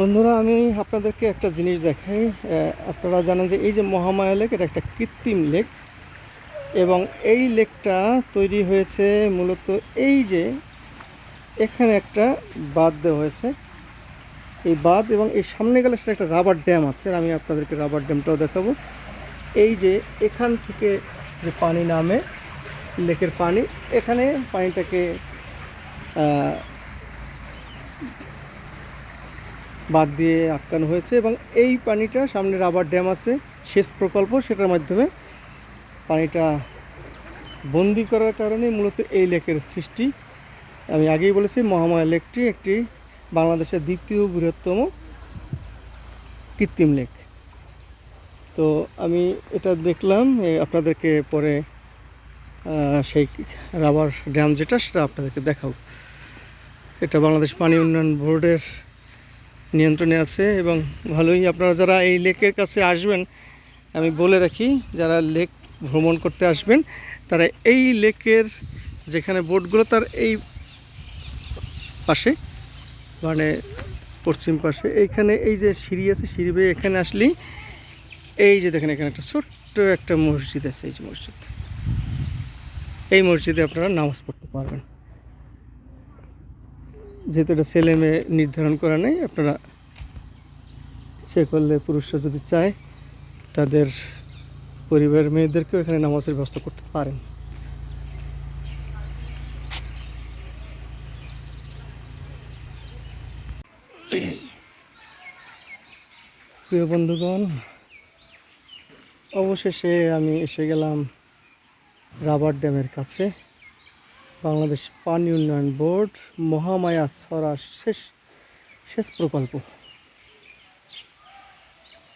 বন্ধুরা, আমি আপনাদেরকে একটা জিনিস দেখাই। আপনারা জানেন যে এই যে মহামায়া লেক, এটা একটা কৃত্রিম লেক এবং এই লেকটা তৈরি হয়েছে মূলত এই যে এখানে একটা বাঁধ দেওয়া হয়েছে। এই বাঁধ এবং এই সামনে গেলে সেটা একটা রাবার ড্যাম আছে আমি আপনাদেরকে রাবার ড্যামটাও দেখাবো। এই যে এখান থেকে যে পানি নামে লেকের পানি, এখানে পানিটাকে বাদ দিয়ে আটকানো হয়েছে এবং এই পানিটা সামনে রাবার ড্যাম আছে, সেচ প্রকল্প, সেটার মাধ্যমে পানিটা বন্দি করার কারণে মূলত এই লেকের সৃষ্টি। আমি আগেই বলেছি, মহামায়া লেকটি একটি বাংলাদেশের দ্বিতীয় বৃহত্তম কৃত্রিম লেক। তো আমি এটা দেখলাম আপনাদেরকে পরে সেই রাবার ড্যাম যেটা, সেটা আপনাদেরকে দেখাবো। এটা বাংলাদেশ পানি উন্নয়ন বোর্ডের নিয়ন্ত্রণে আছে এবং ভালোই আপনারা যারা এই লেকের কাছে আসবেন, আমি বলে রাখি, যারা লেক ভ্রমণ করতে আসবেন, তারা এই লেকের যেখানে বোটগুলো, তার এই পাশে মানে পশ্চিম পাশে, এইখানে এই যে সিঁড়ি আছে, সিঁড়ি বেয়ে এখানে আসলেই এই যে দেখেন এখানে একটা ছোট্ট একটা মসজিদ আছে, এই যে মসজিদ। এই মসজিদে আপনারা নামাজ পড়তে পারবেন। যেহেতু এটা ছেলে মেয়ে নির্ধারণ করা নেই, আপনারা সে করলে পুরুষরা যদি চায়, তাদের পরিবারের মেয়েদেরকেও এখানে নামাজের ব্যবস্থা করতে পারেন। প্রিয় বন্ধুগণ, অবশেষে আমি এসে গেলাম রাবার ড্যামের কাছে। বাংলাদেশ পানি উন্নয়ন বোর্ড মহামায়া ছড়া শেষ শেষ প্রকল্প।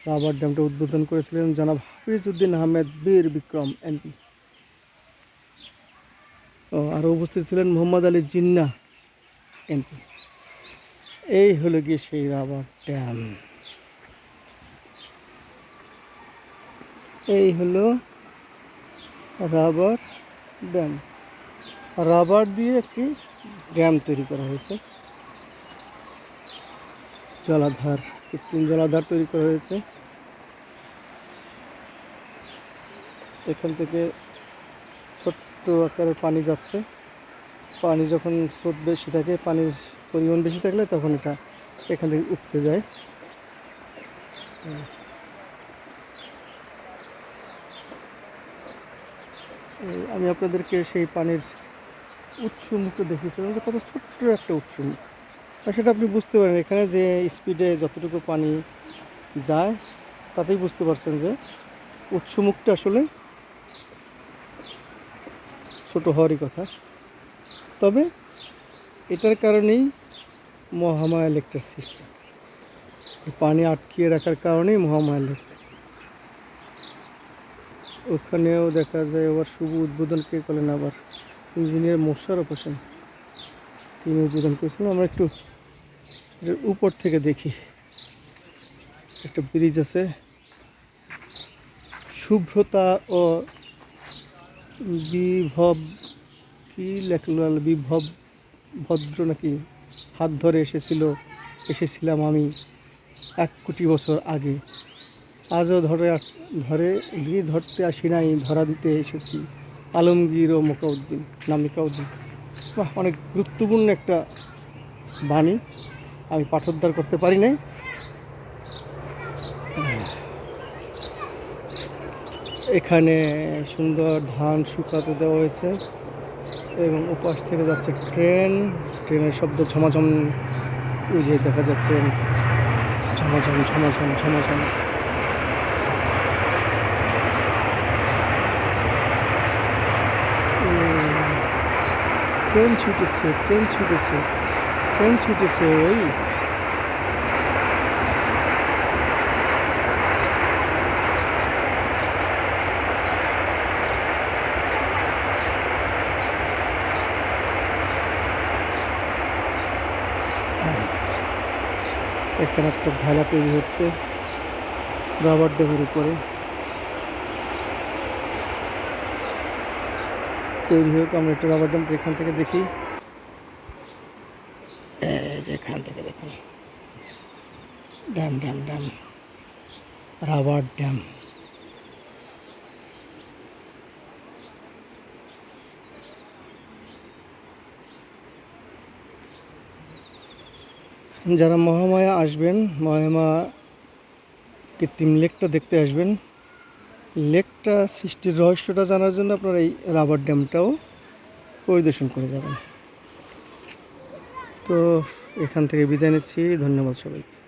রাবার ড্যামটা উদ্বোধন করেছিলেন জনাব হাফিজউদ্দিন আহমেদ, বীর বিক্রম এমপি। আরও উপস্থিত ছিলেন মোহাম্মদ আলী জিন্না এমপি। এই হলো গিয়ে সেই রাবার ড্যাম। এই হলো রাবার ড্যাম। রাবার দিয়ে একটি ড্যাম তৈরি করা হয়েছে। জলাধার, কৃত্রিম জলাধার তৈরি করা হয়েছে। এখান থেকে ছোট্ট আকারে পানি যাচ্ছে। পানি যখন স্রোত বেশি থাকে, পানির পরিমাণ বেশি থাকলে তখন এটা এখান থেকে উপচে যায়। আমি আপনাদেরকে সেই পানির উৎস মুখটা দেখিয়েছিলাম যে কত ছোট্ট একটা উৎস মুখ আর সেটা আপনি বুঝতে পারেন এখানে যে স্পিডে যতটুকু পানি যায়, তাতেই বুঝতে পারছেন যে উৎস মুখটা আসলে ছোট হওয়ারই কথা। তবে এটার কারণেই মহামায়া লেকটার সৃষ্টি এই পানি আটকিয়ে রাখার কারণেই মহামায়া লেক ওখানেও দেখা যায় আবার শুভ উদ্বোধন কে করলেন আবার। ইঞ্জিনিয়ার মোশারফ হোসেন। তিনি উদ্বোধন করেছিলেন। আমরা একটু এটার উপর থেকে দেখি। একটা ব্রিজ আছে। শুভ্রতা ও বিভব, কি লেখলো বিভব, ভদ্র নাকি? হাত ধরে এসেছিল, এসেছিলাম আমি এক কোটি বছর আগে। আজও ধরে ধরে ধরতে আসি নাই, ধরা দিতে এসেছি। আলমগীর ও মোকাউদ্দিন নামিকাউদ্দিন বাহ, অনেক গুরুত্বপূর্ণ একটা বাণী আমি পাঠোদ্ধার করতে পারি নাই। এখানে সুন্দর ধান শুকাতে দেওয়া হয়েছে এবং ওপাশ থেকে যাচ্ছে ট্রেন। ট্রেনের শব্দ ঝমাঝম, ওই যে দেখা যায় ট্রেন, ঝমাঝম ঝমাঝম ঝমাঝম। ট্রেন ছুটেছে ট্রেন ছুটেছে ট্রেন ছুটেছে, ওই। এখানে একটা ভেলা তৈরি হচ্ছে রাবার ড্যামের উপরে। তৈরি হোক, আমরা একটু রাবার ড্যামটা এখান থেকে দেখি। এখান থেকে দেখুন। Dam dam dam rubber dam যারা মহামায়া আসবেন মহামা কৃত্রিম লেকটা দেখতে আসবেন লেকটা, সৃষ্টির রহস্যটা জানার জন্য আপনারা এই রাবার ড্যামটাও পরিদর্শন করে যাবেন। তো এখান থেকে বিদায় নিচ্ছি। ধন্যবাদ সবাইকে।